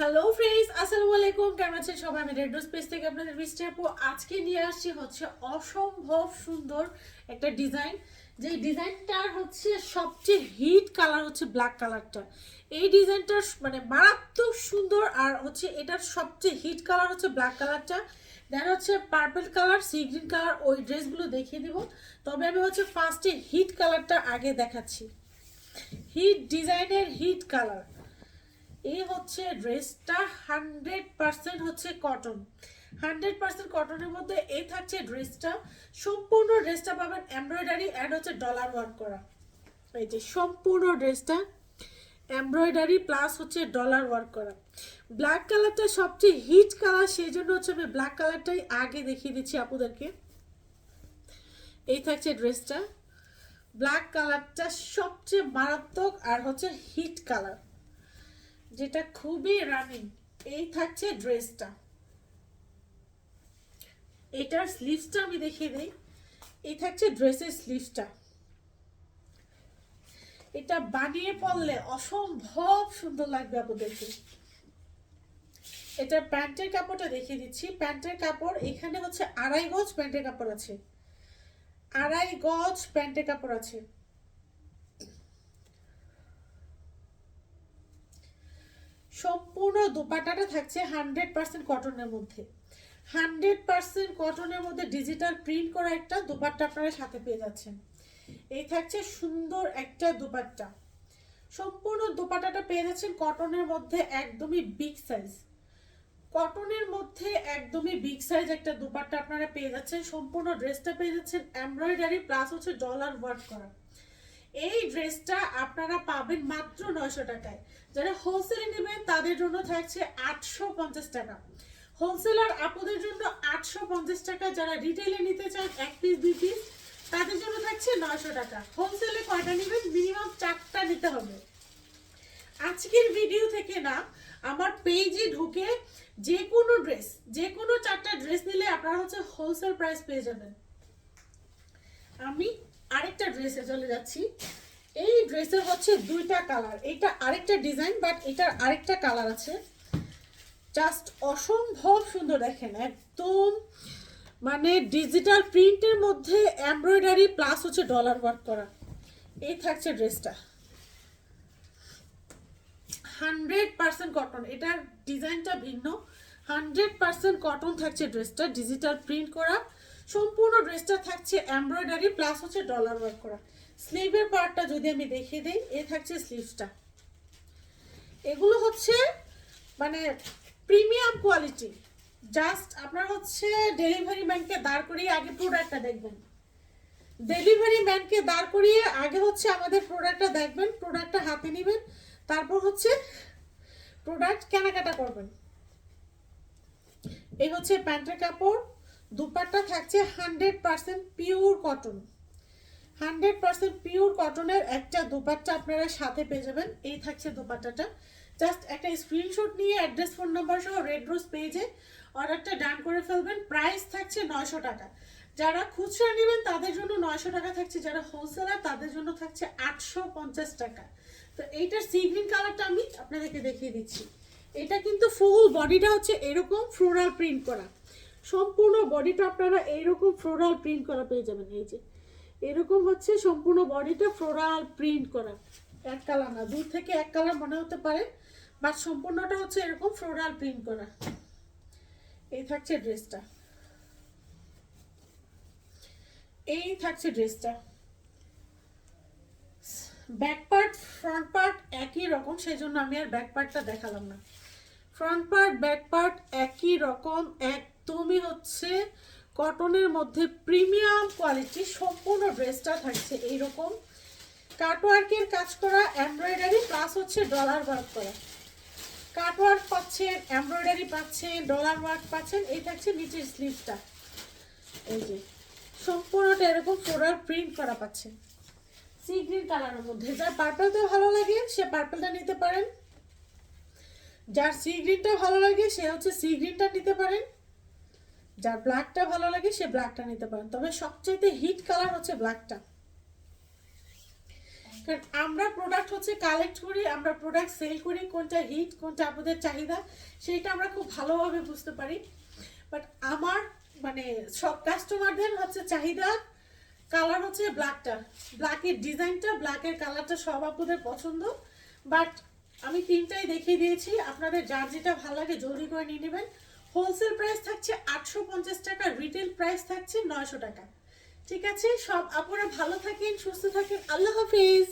Hello friends আসসালামু আলাইকুম কেমন আছেন সবাই? আমি রেড স্পেস থেকে আপনাদের বৃষ্টি আপু। আজকে নিয়ে আসছি হচ্ছে অসম্ভব সুন্দর একটা ডিজাইন। যে ডিজাইনটার হচ্ছে সবচেয়ে হিট কালার হচ্ছে ব্ল্যাক কালারটা। এই ডিজাইনটার মানে মারাত্মক সুন্দর আর হচ্ছে এটার সবচেয়ে হিট কালার হচ্ছে ব্ল্যাক কালারটা। দেন হচ্ছে purple colour, sea green colour, ওই ড্রেসগুলো দেখিয়ে দিব। তবে আমি হচ্ছে ফার্স্টে হিট কালারটা আগে দেখাচ্ছি। হিট ডিজাইনের হিট কালার। এই হচ্ছে ড্রেসটা হান্ড্রেড পার্সেন্ট হচ্ছে কটন। হান্ড্রেড পার্সেন্ট কটনের মধ্যে এই থাকছে ড্রেসটা সম্পূর্ণ ড্রেসটা পাবেন এমব্রয়ডারি অ্যান্ড হচ্ছে ডলার ওয়ার্ক করা। এই যে সম্পূর্ণ ড্রেসটা এমব্রয়ডারি প্লাস হচ্ছে ডলার ওয়ার্ক করা। ব্ল্যাক কালারটা সবচেয়ে হিট কালার সেই জন্য হচ্ছে আমি ব্ল্যাক কালারটাই আগে দেখিয়ে দিচ্ছি আপুদেরকে এই থাকছে ড্রেসটা ব্ল্যাক কালারটা সবচেয়ে মারাত্মক আর হচ্ছে হিট কালার যেটা খুবই রানিং এই থাকছে ড্রেসটা এটার স্লিভসটা আমি দেখিয়ে দিই। এই থাকছে ড্রেসের স্লিভসটা এটা বানিয়ে পড়লে অসম্ভব সুন্দর লাগবে আপনাদেরকে এটা প্যান্টের কাপড়টা দেখিয়ে দিচ্ছি। প্যান্টের কাপড়, এখানে হচ্ছে আড়াই গজ প্যান্টের কাপড় আছে। আড়াই গজ প্যান্টের কাপড় আছে। সম্পূর্ণ দোপাটাটা থাকছে হান্ড্রেড পার্সেন্ট কটনের মধ্যে। হান্ড্রেড পার্সেন্ট কটনের মধ্যে ডিজিটাল প্রিন্ট করা একটা দোপাট্টা আপনারা সাথে পেয়ে যাচ্ছেন। এই থাকছে সুন্দর একটা দোপাট্টা। সম্পূর্ণ দোপাট্টাটা পেয়ে যাচ্ছেন কটনের মধ্যে একদমই বিগ সাইজ কটনের মধ্যে একদমই বিগ সাইজ একটা দোপাট্টা আপনারা পেয়ে যাচ্ছেন। সম্পূর্ণ ড্রেসটা পেয়ে যাচ্ছেন এমব্রয়ডারি প্লাস হচ্ছে ডলার ওয়ার্ক করা। এই ড্রেসটা আপনারা পাবেন মাত্র নয়শো টাকায়। যারা হোলসেলে নেবেন, তাদের জন্য থাকছে আটশো পঞ্চাশ টাকা। হোলসেলার আপুদের জন্য আটশো পঞ্চাশ টাকা, যারা রিটেলে নিতে চান, এক পিস দুই পিস তাদের জন্য থাকছে নয়শো টাকা। হোলসেলে কয়টা নেবেন? মিনিমাম চারটা নিতে হবে। আজকের ভিডিও থেকে না, আমার পেজে ঢুকে যে কোনো ড্রেস যে কোনো চারটা ড্রেস নিলে আপনারা হচ্ছে হোলসেল প্রাইস পেয়ে যাবেন। আমি আরেকটা ড্রেসে চলে যাচ্ছি। এই ড্রেসের হচ্ছে দুইটা কালার এটা আরেকটা ডিজাইন বাট এটার আরেকটা কালার আছে। জাস্ট অসম্ভব সুন্দর দেখেন, একদম মানে ডিজিটাল প্রিন্টের মধ্যে এমব্রয়ডারি প্লাস হচ্ছে ডলার ওয়ার্ক করা। এই থাকছে ড্রেসটা হান্ড্রেড পার্সেন্ট কটন এটার ডিজাইনটা ভিন্ন। হান্ড্রেড পার্সেন্ট কটন থাকছে ড্রেসটা ডিজিটাল প্রিন্ট করা। সম্পূর্ণ ড্রেসটা থাকছে এমব্রয়ডারি প্লাস হচ্ছে ডলার ওয়ার্ক করা। স্লিভের পার্টটা যদি আমি দেখিয়ে দিই, এ থাকছে স্লিভসটা এগুলো হচ্ছে মানে প্রিমিয়াম কোয়ালিটি জাস্ট আপনার হচ্ছে ডেলিভারি ম্যানকে দাঁড় করিয়ে আগে প্রোডাক্টটা দেখবেন। ডেলিভারি ম্যানকে দাঁড় করিয়ে আগে হচ্ছে আমাদের প্রোডাক্টটা দেখবেন প্রোডাক্টটা হাতে নেবেন, তারপর হচ্ছে প্রোডাক্ট কেনাকাটা করবেন। এই হচ্ছে প্যান্টের কাপড়। দুপাট্টা থাকছে hundred percent pure cotton hundred percent pure কটনের একটা দুপাট্টা আপনারা সাথে পেয়ে যাবেন। এই থাকছে দুপাট্টাটা। জাস্ট একটা স্ক্রিনশট নিয়ে অ্যাড্রেস ফোন নাম্বার সহ রেড রোজ পেজে অর্ডারটা ডান করে ফেলবেন। প্রাইস থাকছে নয়শো টাকা। যারা খুচরা নেবেন, তাদের জন্য নয়শো টাকা থাকছে। যারা হোলসেলার তাদের জন্য থাকছে আটশো পঞ্চাশ টাকা। তো এইটার সি গ্রিন কালারটা আমি আপনাদেরকে দেখিয়ে দিচ্ছি। এটা কিন্তু ফুল বডিটা হচ্ছে এরকম ফ্লোরাল প্রিন্ট করা। সম্পূর্ণ বডিটা আপনারা এইরকম ফ্লোরাল প্রিন্ট করা পেয়ে যাবেন, এই যে। এরকম হচ্ছে সম্পূর্ণ বডিটা ফ্লোরাল প্রিন্ট করা। এক কালার না দূর থেকে এক কালার মনে হতে পারে বাট সম্পূর্ণটা হচ্ছে এরকম ফ্লোরাল প্রিন্ট করা। এই থাকছে ড্রেসটা। এই থাকছে ড্রেসটা। ব্যাক পার্ট ফ্রন্ট পার্ট একই রকম সেই জন্য আমি আর ব্যাক পার্টটা দেখালাম না। ফ্রন্ট পার্ট ব্যাক পার্ট একই রকম একদমই হচ্ছে কটনের মধ্যে প্রিমিয়াম কোয়ালিটি সম্পূর্ণ ড্রেসটা থাকছে এইরকম। কাটওয়ার্কের কাজ করা এমব্রয়ডারি প্লাস হচ্ছে ডলার ওয়ার্ক করা। কাটওয়ার্ক পাচ্ছেন এমব্রয়ডারি পাচ্ছেন ডলার ওয়ার্ক পাচ্ছেন, এই থাকছে নিচের স্লিভটা এই যে, সম্পূর্ণটা এরকম ফ্লোরাল প্রিন্ট করা পাচ্ছেন। সি গ্রিন কালারের মধ্যে, যার পার্পলটা ভালো লাগে, সে পার্পলটা নিতে পারেন। যার সি গ্রিনটা ভালো লাগে, সে হচ্ছে সি গ্রিনটা নিতে পারেন। যার ব্ল্যাকটা ভালো লাগে, সে ব্ল্যাকটা নিতে পারেন তবে সবচাইতে হিট কালার হচ্ছে ব্ল্যাকটা কারণ আমরা প্রোডাক্ট হচ্ছে কালেক্ট করি, আমরা প্রোডাক্ট সেল করি, কোনটা হিট কোনটা আপনাদের চাহিদা, সেইটা আমরা খুব ভালোভাবে বুঝতে পারি। বাট আমার মানে সব কাস্টমারদের হচ্ছে চাহিদা কালার হচ্ছে ব্ল্যাকটা ব্ল্যাকের ডিজাইনটা ব্ল্যাকের কালারটা সব আপুদের পছন্দ। বাট আমি তিনটাই দেখিয়ে দিয়েছি। আপনাদের যার যেটা ভালো লাগে জলদি করে নিয়ে নেবেন। হোলসেল প্রাইস থাকছে আটশো পঞ্চাশ টাকা, রিটেল প্রাইস থাকছে নয়শো টাকা। ঠিক আছে? সব আপনারা ভালো থাকেন, সুস্থ থাকেন। আল্লাহ হাফিজ।